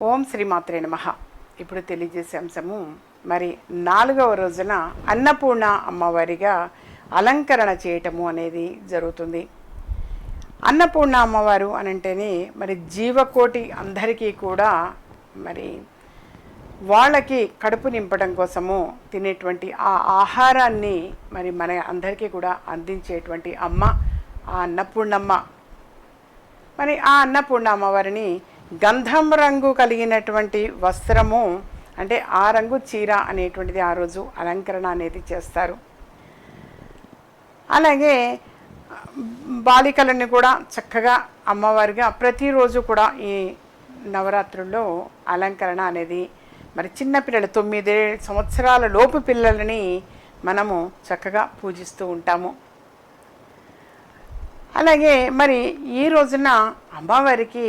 ఓం శ్రీమాత్రే నమ. ఇప్పుడు తెలియజేసే అంశము మరి నాలుగవ రోజున అన్నపూర్ణ అమ్మవారిగా అలంకరణ చేయటము అనేది జరుగుతుంది. అన్నపూర్ణ అమ్మవారు అని అంటేనే మరి జీవకోటి అందరికీ కూడా మరి వాళ్ళకి కడుపు నింపడం కోసము తినేటువంటి ఆ ఆహారాన్ని మరి మన అందరికీ కూడా అందించేటువంటి అమ్మ ఆ అన్నపూర్ణమ్మ. మరి ఆ అన్నపూర్ణ అమ్మవారిని గంధం రంగు కలిగినటువంటి వస్త్రము అంటే ఆ రంగు చీర అనేటువంటిది ఆ రోజు అలంకరణ అనేది చేస్తారు. అలాగే బాలికలను కూడా చక్కగా అమ్మవారిగా ప్రతిరోజు కూడా ఈ నవరాత్రుల్లో అలంకరణ అనేది మరి చిన్నపిల్లలు తొమ్మిది సంవత్సరాల లోపు పిల్లలని మనము చక్కగా పూజిస్తూ ఉంటాము. అలాగే మరి ఈ రోజున అమ్మవారికి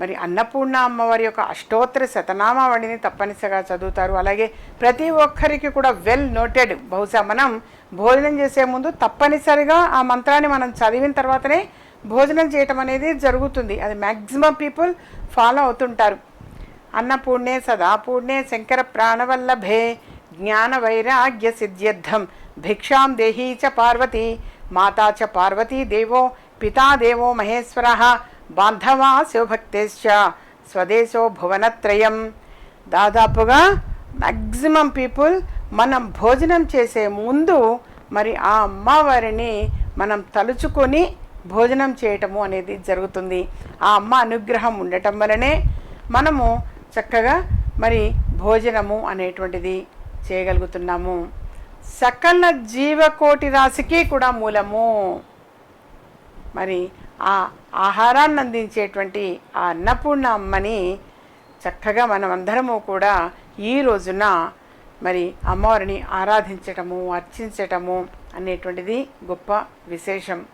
మరి అన్నపూర్ణ అమ్మవారి యొక్క అష్టోత్తర శతనామావళిని తప్పనిసరిగా చదువుతారు. అలాగే ప్రతి ఒక్కరికి కూడా వెల్ నోటెడ్ బహుశా మనం భోజనం చేసే ముందు తప్పనిసరిగా ఆ మంత్రాన్ని మనం చదివిన తర్వాతనే భోజనం చేయటం అనేది జరుగుతుంది. అది మ్యాక్సిమం పీపుల్ ఫాలో అవుతుంటారు. అన్నపూర్ణే సదాపూర్ణే శంకర ప్రాణవల్లభే జ్ఞాన వైరాగ్య సిద్ధ్యర్థం. భిక్షాం దేహీ చ పార్వతి మాతా చ పార్వతీ దేవో పితా దేవో మహేశ్వర. బాంధవా శివభక్తేశ్చ స్వదేశో భువనత్రయం దాదాపుగా మ్యాక్సిమం పీపుల్ మనం భోజనం చేసే ముందు మరి ఆ అమ్మవారిని మనం తలుచుకొని భోజనం చేయటము అనేది జరుగుతుంది. ఆ అమ్మ అనుగ్రహం ఉండటం వలనే మనము చక్కగా మరి భోజనము అనేటువంటిది చేయగలుగుతున్నాము. సకల జీవకోటి రాశికి కూడా మూలము. మరి ఆ ఆహారాన్ని అందించేటువంటి ఆ అన్నపూర్ణ అమ్మని చక్కగా మనం అందరము కూడా ఈ రోజున మరి అమ్మవారిని ఆరాధించటము అర్చించటము అనేటువంటిది గొప్ప విశేషం.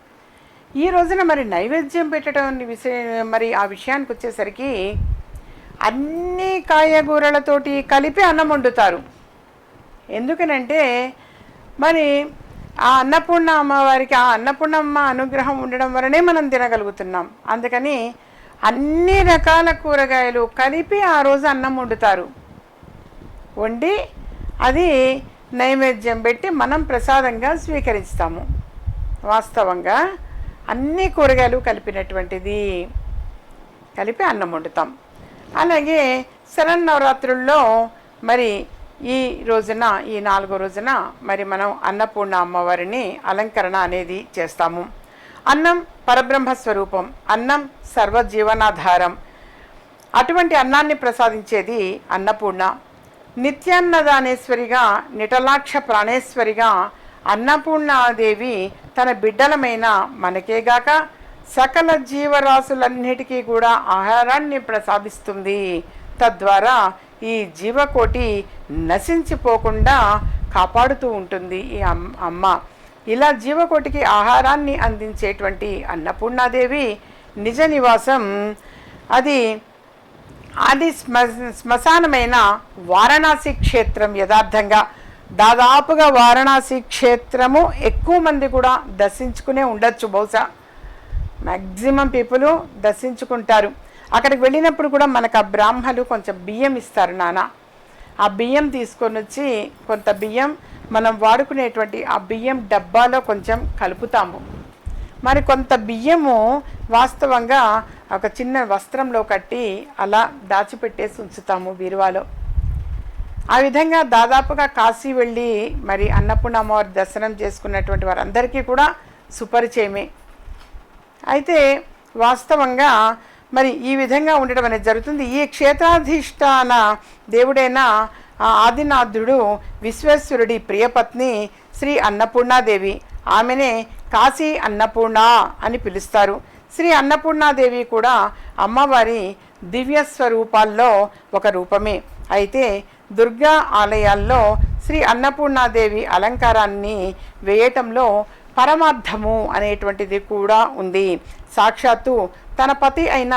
ఈ రోజున మరి నైవేద్యం పెట్టడం విషయ మరి ఆ విషయానికి వచ్చేసరికి అన్ని కాయగూరలతోటి కలిపి అన్నం వండుతారు. ఎందుకనంటే మరి ఆ అన్నపూర్ణ అమ్మవారికి ఆ అన్నపూర్ణమ్మ అనుగ్రహం ఉండడం వలనే మనం తినగలుగుతున్నాం. అందుకని అన్ని రకాల కూరగాయలు కలిపి ఆ రోజు అన్నం వండుతారు. వండి అది నైవేద్యం పెట్టి మనం ప్రసాదంగా స్వీకరిస్తాము. వాస్తవంగా అన్ని కూరగాయలు కలిపినటువంటిది కలిపి అన్నం వండుతాం. అలాగే శరన్నవరాత్రుల్లో మరి ఈ రోజున ఈ నాలుగో రోజున మరి మనం అన్నపూర్ణ అమ్మవారిని అలంకరణ అనేది చేస్తాము. అన్నం పరబ్రహ్మ స్వరూపం అన్నం సర్వజీవనాధారం. అటువంటి అన్నాన్ని ప్రసాదించేది అన్నపూర్ణ. నిత్యాన్నదానేశ్వరిగా నిటలాక్ష ప్రాణేశ్వరిగా అన్నపూర్ణాదేవి తన బిడ్డలమైన మనకేగాక సకల జీవరాశులన్నిటికీ కూడా ఆహారాన్ని ప్రసాదిస్తుంది. తద్వారా ఈ జీవకోటి నశించిపోకుండా కాపాడుతూ ఉంటుంది ఈ అమ్- అమ్మ. ఇలా జీవకోటికి ఆహారాన్ని అందించేటువంటి అన్నపూర్ణాదేవి నిజ నివాసం. అది అది శ్మ శ్మశానమైన వారణాసి క్షేత్రం యథార్థంగా. దాదాపుగా వారణాసి క్షేత్రము ఎక్కువ మంది కూడా దర్శించుకునే ఉండొచ్చు బహుశా. మ్యాక్సిమం పీపుల్ దర్శించుకుంటారు. అక్కడికి వెళ్ళినప్పుడు కూడా మనకు ఆ బ్రాహ్మలు కొంచెం బియ్యం ఇస్తారు నాన్న ఆ బియ్యం తీసుకొని వచ్చి కొంత బియ్యం మనం వాడుకునేటువంటి ఆ బియ్యం డబ్బాలో కొంచెం కలుపుతాము. మరి కొంత బియ్యము వాస్తవంగా ఒక చిన్న వస్త్రంలో కట్టి అలా దాచిపెట్టేసి ఉంచుతాము బీరువాలో. ఆ విధంగా దాదాపుగా కాశీ వెళ్ళి మరి అన్నపూర్ణ అమ్మవారి దర్శనం చేసుకున్నటువంటి వారందరికీ కూడా సుపరిచయమే. అయితే వాస్తవంగా మరి ఈ విధంగా ఉండడం అనేది జరుగుతుంది. ఈ క్షేత్రాధిష్టాన దేవుడైన ఆదినాథుడు విశ్వేశ్వరుడి ప్రియపత్ని శ్రీ అన్నపూర్ణాదేవి. ఆమెనే కాశీ అన్నపూర్ణ అని పిలుస్తారు. శ్రీ అన్నపూర్ణాదేవి కూడా అమ్మవారి దివ్య స్వరూపాల్లో ఒక రూపమే. అయితే దుర్గా ఆలయాల్లో శ్రీ అన్నపూర్ణాదేవి అలంకారాన్ని వేయటంలో పరమార్థము అనేటువంటిది కూడా ఉంది. సాక్షాత్తు తన పతి అయిన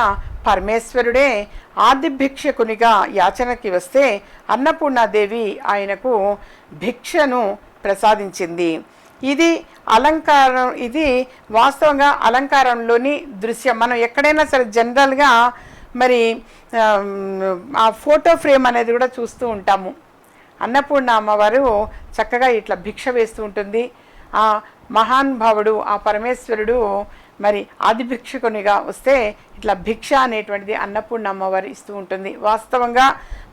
పరమేశ్వరుడే ఆది భిక్షకునిగా యాచనకి వస్తే అన్నపూర్ణాదేవి ఆయనకు భిక్షను ప్రసాదించింది. ఇది అలంకారం ఇది వాస్తవంగా అలంకారంలోని దృశ్యం. మనం ఎక్కడైనా సరే జనరల్గా మరి ఆ ఫోటో ఫ్రేమ్ అనేది కూడా చూస్తూ ఉంటాము. అన్నపూర్ణ అమ్మవారు చక్కగా ఇట్లా భిక్ష వేస్తూ ఉంటుంది. మహానుభావుడు ఆ పరమేశ్వరుడు మరి ఆదిభిక్షకునిగా వస్తే ఇట్లా భిక్ష అనేటువంటిది అన్నపూర్ణ అమ్మవారు ఇస్తూ ఉంటుంది. వాస్తవంగా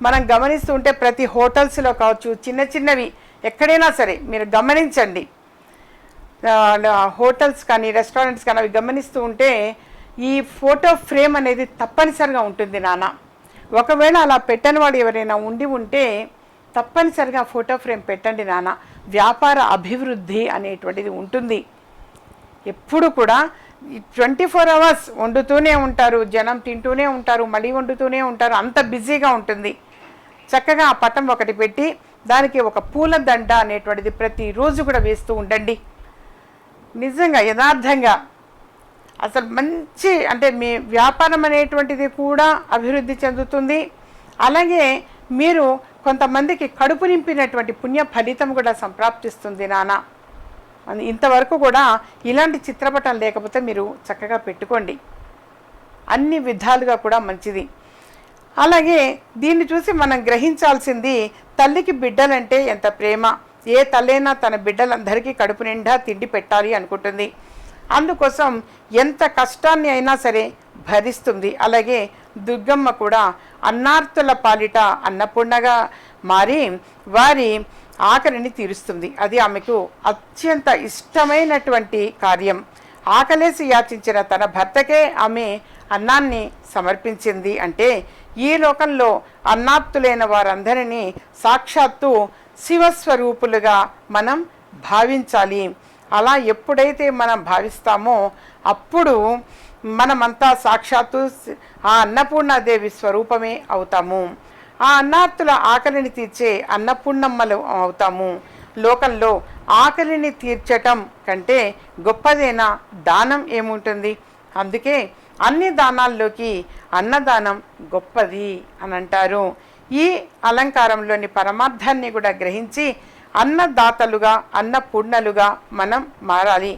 మనం గమనిస్తూ ఉంటే ప్రతి హోటల్స్లో కావచ్చు చిన్న చిన్నవి ఎక్కడైనా సరే మీరు గమనించండి. హోటల్స్ కానీ రెస్టారెంట్స్ కానీ అవి గమనిస్తూ ఉంటే ఈ ఫోటో ఫ్రేమ్ అనేది తప్పనిసరిగా ఉంటుంది నాన్న. ఒకవేళ అలా పెట్టని వాడు ఎవరైనా ఉండి ఉంటే తప్పనిసరిగా ఫోటో ఫ్రేమ్ పెట్టండి నాన్న. వ్యాపార అభివృద్ధి అనేటువంటిది ఉంటుంది. ఎప్పుడు కూడా ట్వంటీ ఫోర్ అవర్స్ వండుతూనే ఉంటారు జనం తింటూనే ఉంటారు మళ్ళీ వండుతూనే ఉంటారు అంత బిజీగా ఉంటుంది. చక్కగా ఆ పటం ఒకటి పెట్టి దానికి ఒక పూల దండ అనేటువంటిది ప్రతిరోజు కూడా వేస్తూ ఉండండి. నిజంగా యథార్థంగా. అసలు మంచి అంటే మీ వ్యాపారం అనేటువంటిది కూడా అభివృద్ధి చెందుతుంది. అలాగే మీరు కొంతమందికి కడుపు నింపినటువంటి పుణ్య ఫలితం కూడా సంప్రాప్తిస్తుంది నాన్న. అని ఇంతవరకు కూడా ఇలాంటి చిత్రపటం లేకపోతే మీరు చక్కగా పెట్టుకోండి. అన్ని విధాలుగా కూడా మంచిది. అలాగే దీన్ని చూసి మనం గ్రహించాల్సింది తల్లికి బిడ్డలంటే ఎంత ప్రేమ. ఏ తల్లైనా తన బిడ్డలందరికీ కడుపు నిండా తిండి పెట్టాలి అనుకుంటుంది. అందుకోసం ఎంత కష్టాన్ని అయినా సరే భరిస్తుంది. అలాగే దుర్గమ్మ కూడా అన్నార్తుల పాలిట అన్నపూర్ణగా మారి వారి ఆకలిని తీరుస్తుంది. అది ఆమెకు అత్యంత ఇష్టమైనటువంటి కార్యం. ఆకలేసి యాచించిన తన భర్తకే ఆమె అన్నాన్ని సమర్పించింది అంటే ఈ లోకంలో అన్నాప్తులైన వారందరినీ సాక్షాత్తు శివస్వరూపులుగా మనం భావించాలి. అలా ఎప్పుడైతే మనం భావిస్తామో అప్పుడు మనమంతా సాక్షాత్తు ఆ అన్నపూర్ణాదేవి స్వరూపమే అవుతాము. ఆ అన్నార్తుల ఆకలిని తీర్చే అన్నపూర్ణమ్మలు అవుతాము. లోకంలో ఆకలిని తీర్చటం కంటే గొప్పదైన దానం ఏముంటుంది? అందుకే అన్ని దానాల్లోకి అన్నదానం గొప్పది అని అంటారు. ఈ అలంకారంలోని పరమార్థాన్ని కూడా గ్రహించి అన్నదాతలుగా అన్నపూర్ణలుగా మనం మారాలి.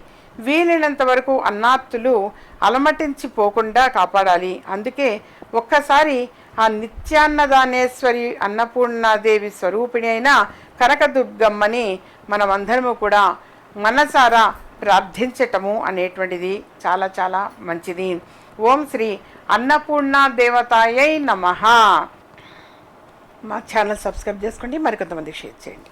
వీలైనంత వరకు అన్నార్తులు అలమటించిపోకుండా కాపాడాలి. అందుకే ఒక్కసారి ఆ నిత్యాన్నదానేశ్వరి అన్నపూర్ణాదేవి స్వరూపిణి అయిన కనకదుర్గమ్మని మనమందరము కూడా మనసారా ప్రార్థించటము అనేటువంటిది చాలా చాలా మంచిది. ఓం శ్రీ అన్నపూర్ణ దేవతాయై నమః. మా ఛానల్ సబ్స్క్రైబ్ చేసుకోండి మరికొంతమందికి షేర్ చేయండి.